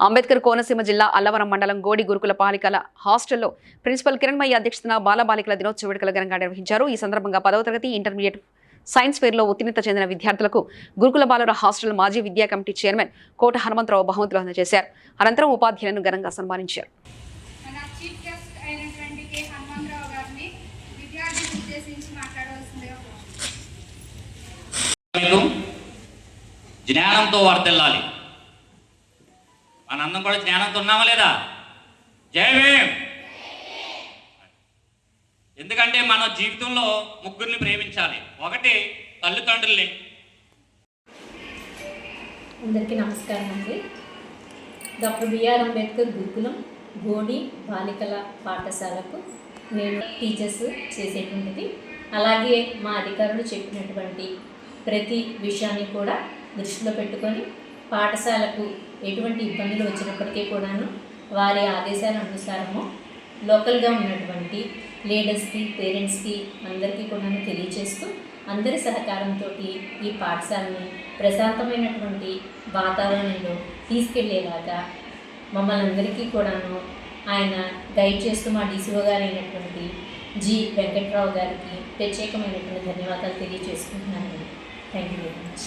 అంబేద్కర్ కోనసీమ జిల్లా అల్లవరం మండలం గోడి గురుకుల బాలికల హాస్టల్లో ప్రిన్సిపల్ కిరణ్మయ్య అధ్యక్షతన బాలబాలికల దినోత్సవ వేడుకలు ఘనంగా నిర్వహించారు. ఈ సందర్భంగా పదవ తరగతి ఇంటర్మీడియట్ సైన్స్ ఫేర్లో ఉత్తీర్ణత చెందిన విద్యార్థులకు గురుకుల బాలుర హాస్టల్ మాజీ విద్యా కమిటీ చైర్మన్ కోట హనుమంతరావు బహుమతులు అందజేశారు. అనంతరం ఉపాధ్యాయులను ఘనంగా సన్మానించారు. మన చీఫ్ మనందరం కూడా జ్ఞానంతో ఉన్నామా లేదా? జై ఎందుకంటే మన జీవితంలో ముగ్గురిని ప్రేమించాలి. ఒకటి తల్లిదండ్రుల్ని. అందరికీ నమస్కారం అండి. డాక్టర్ బిఆర్ అంబేద్కర్ గురుకులం గోడి బాలికల పాఠశాలకు నేను టీచర్స్ చేసేటువంటిది. అలాగే మా అధికారులు చెప్పినటువంటి ప్రతి విషయాన్ని కూడా దృష్టిలో పెట్టుకొని పాఠశాలకు ఎటువంటి ఇబ్బందులు వచ్చినప్పటికీ కూడాను వారి ఆదేశాల అనుసారము లోకల్గా ఉన్నటువంటి లీడర్స్కి పేరెంట్స్కి అందరికీ కూడాను తెలియచేస్తూ అందరి సహకారంతో ఈ పాఠశాలని ప్రశాంతమైనటువంటి వాతావరణంలో తీసుకెళ్ళేలాగా మమ్మల్ని అందరికీ కూడాను ఆయన గైడ్ చేస్తూ మా డీసీఓ గారు అయినటువంటి జి వెంకట్రావు గారికి ప్రత్యేకమైనటువంటి ధన్యవాదాలు తెలియజేసుకుంటున్నాను thank you very much